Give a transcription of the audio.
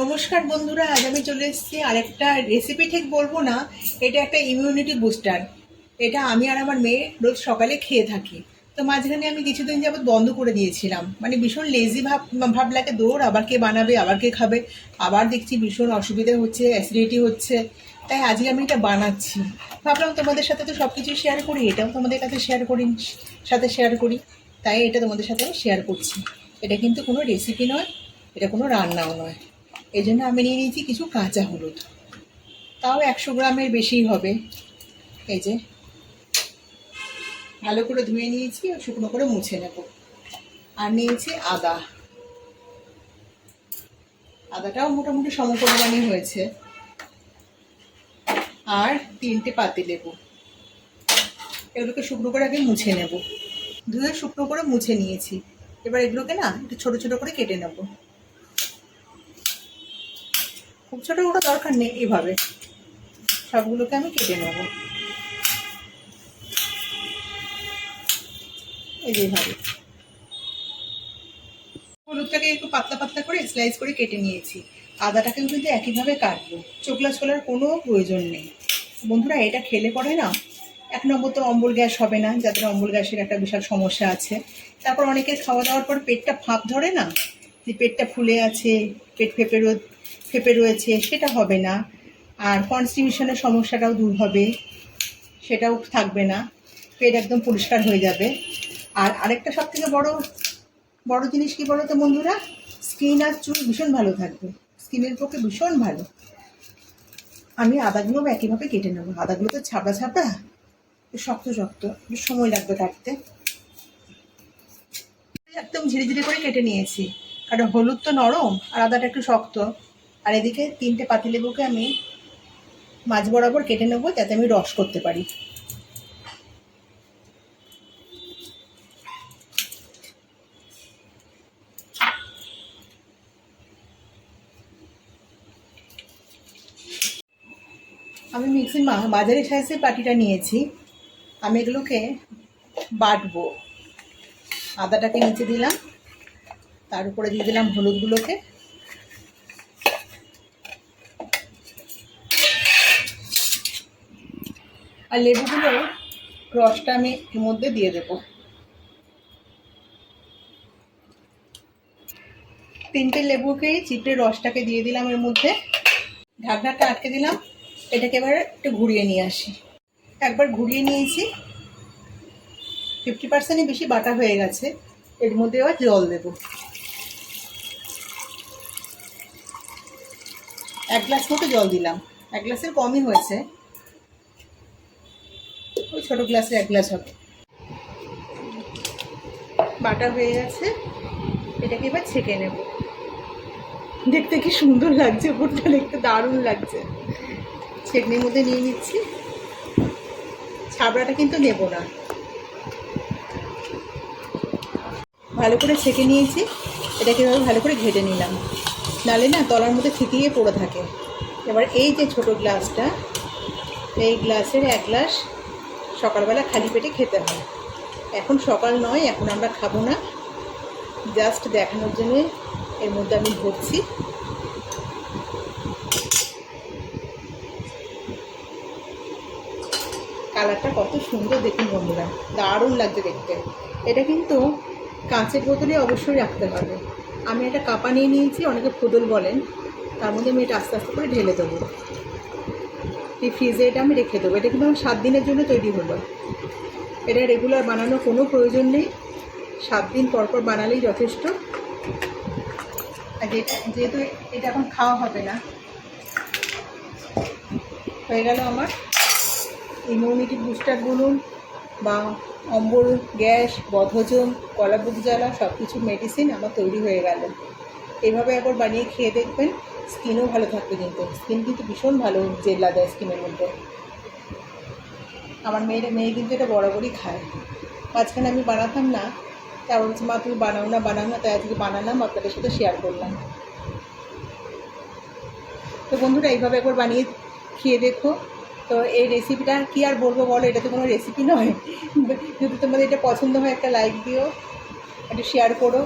নমস্কার বন্ধুরা, আজ আমি চলে এসেছি আরেকটা রেসিপি ঠিক বলব না, এটা একটা ইমিউনিটি বুস্টার এটা আমি আর আমার মেয়ে রোজ সকালে খেয়ে থাকি। তো মাঝখানে আমি কিছুদিন যাবত বন্ধ করে দিয়েছিলাম। মানে ভীষণ লেজি ভাব ভাব লাগে, দৌড়, আবার কে বানাবে, আবার কে খাবে, আবার দেখছি ভীষণ অসুবিধা হচ্ছে অ্যাসিডিটি হচ্ছে। তাই আজকে আমি এটা বানাচ্ছি। ভাবলাম তোমাদের সাথে তো সব কিছু শেয়ার করি, এটাও তোমাদের কাছে শেয়ার করি, সাথে শেয়ার করি। তাই এটা তোমাদের সাথে আমি শেয়ার করছি। এটা কিন্তু কোনো রেসিপি নয়, এটা কোনো রান্নাও নয়। এই জন্য আমি নিয়ে নিয়েছি কিছু কাঁচা হলুদ। তাও একশো গ্রামের বেশিই হবে। এই যে। ভালো করে ধুয়ে নিয়েছি শুকনো করে মুছে নেব। আর নিয়েছি আদা। আদাটাও মোটামুটি সমপরিমাণই হয়েছে। আর তিনটে পাতি লেবু। এগুলোকে শুকনো করে আগে মুছে নেব। ধুয়ে শুকনো করে মুছে নিয়েছি। এবার এগুলোকে না একটু ছোটো ছোটো করে কেটে নেব। খুব ছোটো কোনো দরকার নেই এইভাবে সবগুলোকে আমি কেটে নেব। এই যেভাবে হলুদটাকে একটু পাতলা পাতলা করে স্লাইস করে কেটে নিয়েছি। আদাটাকেও কিন্তু একইভাবে কাটবো। চোখলা ছোলার কোনো প্রয়োজন নেই। বন্ধুরা, এটা খেলে পরে না এক নম্বর তো অম্বল গ্যাস হবে না, যাদের অম্বল গ্যাসের একটা বিশাল সমস্যা আছে। তারপর অনেকের খাওয়া দাওয়ার পর পেটটা ফাঁপ ধরে না, যে পেটটা ফুলে আছে, পেট ফেপে রো- ফেপে রয়েছে, সেটা হবে না। আর কনস্টিটিউশনের সমস্যাটাও দূর হবে, সেটাও থাকবে না। পেট একদম পরিষ্কার হয়ে যাবে। আর আরেকটা সব থেকে বড় বড় জিনিস কি বলো তো বন্ধুরা? স্কিন আর চুল ভীষণ ভালো থাকবে। স্কিনের পক্ষে ভীষণ ভালো। আমি আদাগুলো একইভাবে কেটে নেব। আদাগুলো তো ছাপড়া ছাপড়া শক্ত শক্ত সময় লাগবে কাটতে। একদম ঝিরে ঝিরে করে কেটে নিয়েছি। কারণ হলুদ তো নরম আর আদাটা একটু শক্ত। আর এদিকে তিনটে পাতিলেবুকে আমি মাছ বরাবর কেটে নেব, যাতে আমি রস করতে পারি। আমি মিক্সি বাজারের সাইজের বাটিটা নিয়েছি। আমি এগুলোকে বাটবো। আদাটাকে নিচে দিলাম। তার উপরে দিয়ে দিলাম হলুদগুলোকে। আর লেবুগুলো রসটা আমি এর মধ্যে দিয়ে দেব। তিনটে লেবুকে চিপড়ে রসটাকে দিয়ে দিলাম এর মধ্যে। ঢাকনাটা আটকে দিলাম। এটাকে এবার একটু ঘুরিয়ে নিয়ে আসি। একবার ঘুরিয়ে নিয়েছি। ফিফটি পার্সেন্টই বেশি বাটা হয়ে গেছে। এর মধ্যে এবার জল দেব। এক গ্লাস মতো জল দিলাম। এক গ্লাসের কমই হয়েছে। ওই ছোটো গ্লাসের এক গ্লাস হবে। বাটা হয়ে গেছে। এটাকে এবার ছেঁকে নেব। দেখতে কি সুন্দর লাগছে উপরটা দেখতে দারুণ লাগছে। ছেঁকনির মধ্যে নিয়ে নিচ্ছি। ছাবড়াটা কিন্তু নেব না। ভালো করে ছেঁকে নিয়েছি। এটাকে এভাবে ভালো করে ঘেটে নিলাম। নালে না তলার মধ্যে থিতিয়ে পড়ে থাকে। এবার এই যে ছোট গ্লাসটা, এই গ্লাসের এক গ্লাস সকালবেলা খালি পেটে খেতে হয়। এখন সকাল নয়, এখন আমরা খাব না। জাস্ট দেখানোর জন্য এর মধ্যে আমি ভরছি। কালারটা কত সুন্দর দেখুন বন্ধুরা, দারুণ লাগছে দেখতে। এটা কিন্তু কাঁচের বোতলে অবশ্যই রাখতে হবে। আমি একটা কাপা নিয়ে নিয়েছি, অনেকে ফুদল বলেন। তার মধ্যে আমি এটা আস্তে আস্তে করে ঢেলে দেবো। এই ফ্রিজে এটা আমি রেখে দেবো। এটা কিন্তু আমার সাত দিনের জন্য তৈরি হলো। এটা রেগুলার বানানোর কোনো প্রয়োজন নেই। সাত দিন পর পর বানালেই যথেষ্ট। যেহেতু এটা এখন খাওয়া হবে না। হয়ে গেল আমার। ইমিউনিটি বুস্টার বলুন বা অম্বল, গ্যাস, বদহজম গলা বুক জ্বালা সব কিছু মেডিসিন আমার তৈরি হয়ে গেল। এভাবে একবার বানিয়ে খেয়ে দেখবেন, স্কিনও ভালো থাকবে কিন্তু। স্কিন কিন্তু ভীষণ ভালো জেলা দেয় স্কিনের মধ্যে। আমার মেয়ের, মেয়ে কিন্তু এটা বরাবরই খায়। মাঝখানে আমি বানাতাম না তারপর বলছে মা, তুমি বানাও না বানাও না। তাই আজকে বানালাম, আপনাদের সাথে শেয়ার করলাম। তো বন্ধুরা, এইভাবে একবার বানিয়ে খেয়ে দেখো। তো এই রেসিপিটা কি আর বলব বলো, এটা তো কোনো রেসিপি নয়। যদি তোমাদের এটা পছন্দ হয়, একটা লাইক দিও, একটু শেয়ার করো।